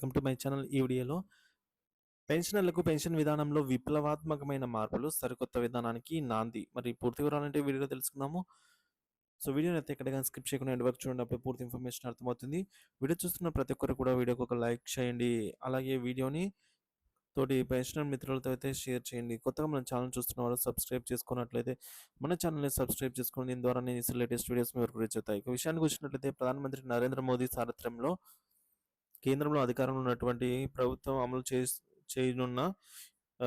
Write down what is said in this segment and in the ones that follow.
Welcome to my channel. ఈ వీడియోలో పెన్షనర్లకు పెన్షన్ విధానంలో విప్లవాత్మకమైన మార్పులు, సరికొత్త విధానానికి నాంది. మరి పూర్తి వివరాలంటే వీడియోలో తెలుసుకుందాము. సో వీడియోని అయితే ఎక్కడైనా స్కిప్ చేయకుండా ఎండ్ వరకు చూడండి. అప్పుడే పూర్తి ఇన్ఫర్మేషన్ అర్థమవుతుంది. వీడియో చూస్తున్న ప్రతి ఒక్కరు కూడా వీడియోకి ఒక లైక్ చేయండి. అలాగే వీడియోని తోటి పెన్షనర్ మిత్రులతో అయితే షేర్ చేయండి. కొత్తగా మన ఛానల్ చూస్తున్న వారు సబ్స్క్రైబ్ చేసుకున్నట్లయితే మన ఛానల్‌ని సబ్స్క్రైబ్ చేసుకోండి. దీని ద్వారా నేను చేసే లేటెస్ట్ వీడియోస్ మీ వరకు రీచ్ అవుతాయి. ఇక విషయానికి వచ్చినట్లయితే ప్రధానమంత్రి నరేంద్ర మోదీ సారథ్యంలో కేంద్రంలో అధికారంలో ఉన్నటువంటి ప్రభుత్వం అమలు చేస్ చేయనున్న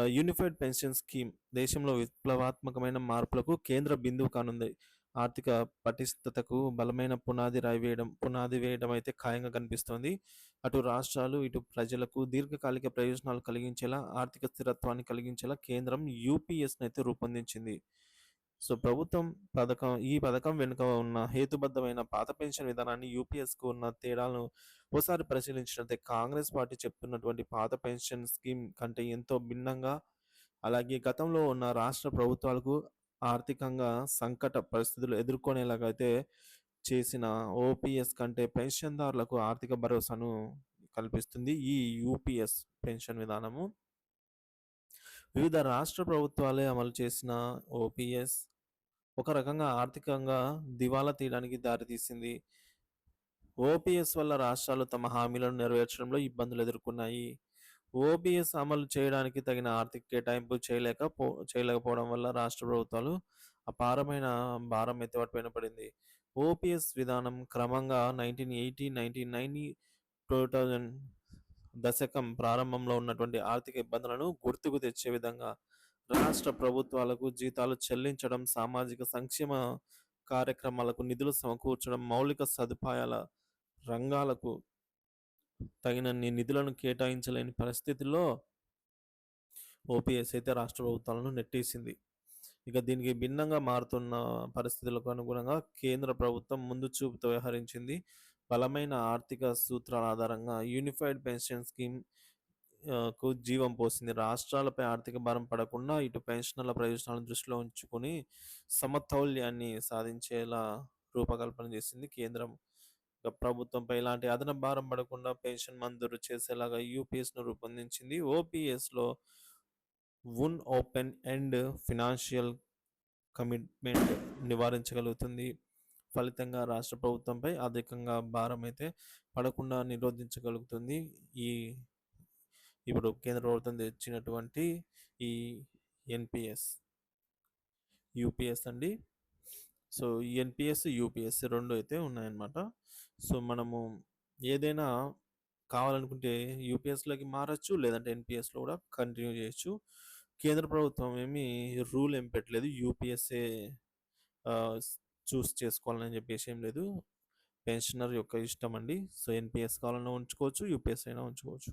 యూనిఫైడ్ పెన్షన్ స్కీమ్ దేశంలో విప్లవాత్మకమైన మార్పులకు కేంద్ర బిందువు కానుంది. ఆర్థిక పటిష్టతకు బలమైన పునాది రాయి వేయడం పునాది వేయడం అయితే ఖాయంగా కనిపిస్తోంది. అటు రాష్ట్రాలు, ఇటు ప్రజలకు దీర్ఘకాలిక ప్రయోజనాలు కలిగించేలా, ఆర్థిక స్థిరత్వాన్ని కలిగించేలా కేంద్రం యూపీఎస్‌నైతే రూపొందించింది. సో ప్రభుత్వం పథకం ఈ పథకం వెనుక ఉన్న హేతుబద్ధమైన పాత పెన్షన్ విధానాన్ని, యూపీఎస్‌కు ఉన్న తేడాలను ఓసారి పరిశీలించినట్లయితే కాంగ్రెస్ పార్టీ చెప్తున్నటువంటి పాత పెన్షన్ స్కీమ్ కంటే ఎంతో భిన్నంగా, అలాగే గతంలో ఉన్న రాష్ట్ర ప్రభుత్వాలకు ఆర్థికంగా సంకట పరిస్థితులు ఎదుర్కొనేలాగా అయితే చేసిన ఓపీఎస్ కంటే పెన్షన్‌దారులకు ఆర్థిక భరోసాను కల్పిస్తుంది ఈ యూపీఎస్ పెన్షన్ విధానము. వివిధ రాష్ట్ర ప్రభుత్వాలే అమలు చేసిన ఓపీఎస్ ఒక రకంగా ఆర్థికంగా దివాలా తీయడానికి దారితీసింది. ఓపీఎస్ వల్ల రాష్ట్రాలు తమ హామీలను నెరవేర్చడంలో ఇబ్బందులు ఎదుర్కొన్నాయి. ఓపీఎస్ అమలు చేయడానికి తగిన ఆర్థిక కేటాయింపు చేయలేక పో చేయలేకపోవడం వల్ల రాష్ట్ర ప్రభుత్వాలు అపారమైన భారం అయితే వాటిపైన పడింది. ఓపీఎస్ విధానం క్రమంగా 1980, 1990, 2000 దశకం ప్రారంభంలో ఉన్నటువంటి ఆర్థిక ఇబ్బందులను గుర్తుకు తెచ్చే విధంగా రాష్ట్ర ప్రభుత్వాలకు జీతాలు చెల్లించడం, సామాజిక సంక్షేమ కార్యక్రమాలకు నిధులు సమకూర్చడం, మౌలిక సదుపాయాల రంగాలకు తగినన్ని నిధులను కేటాయించలేని పరిస్థితుల్లో ఓపీఎస్ అయితే రాష్ట్ర ప్రభుత్వాలను నెట్టేసింది. ఇక దీనికి భిన్నంగా మారుతున్న పరిస్థితులకు అనుగుణంగా కేంద్ర ప్రభుత్వం ముందు చూపుతో వ్యవహరించింది. బలమైన ఆర్థిక సూత్రాల ఆధారంగా యూనిఫైడ్ పెన్షన్ స్కీమ్ కు జీవం పోసింది. రాష్ట్రాలపై ఆర్థిక భారం పడకుండా ఇటు పెన్షనర్ల ప్రయోజనాలను దృష్టిలో ఉంచుకొని సమతౌల్యాన్ని సాధించేలా రూపకల్పన చేసింది కేంద్రం. ప్రభుత్వంపై ఇలాంటి అదనపు భారం పడకుండా పెన్షన్ మంజూరు చేసేలాగా యూపీఎస్‌ను రూపొందించింది. ఓపీఎస్‌లో ఉన్ ఓపెన్ అండ్ ఫినాన్షియల్ కమిట్మెంట్ నివారించగలుగుతుంది. ఫలితంగా రాష్ట్ర ప్రభుత్వంపై అధికంగా భారం అయితే పడకుండా నిరోధించగలుగుతుంది. ఈ ఇప్పుడు కేంద్ర ప్రభుత్వం తెచ్చినటువంటి ఈ ఎన్పిఎస్ యూపీఎస్ అండి. సో ఎన్పిఎస్ యూపీఎస్ రెండు అయితే ఉన్నాయన్నమాట. సో మనము ఏదైనా కావాలనుకుంటే యూపీఎస్‌లోకి మారచ్చు లేదంటే ఎన్పిఎస్లో కూడా కంటిన్యూ చేయొచ్చు. కేంద్ర ప్రభుత్వం ఏమి రూల్ ఏం పెట్టలేదు. యూపీఎస్ఏ చూస్ చేసుకోవాలని చెప్పేసి ఏం లేదు. పెన్షనర్ యొక్క ఇష్టం అండి. సో ఎన్పిఎస్ కావాలన్నా ఉంచుకోవచ్చు. యూపీఎస్ అయినా ఉంచుకోవచ్చు.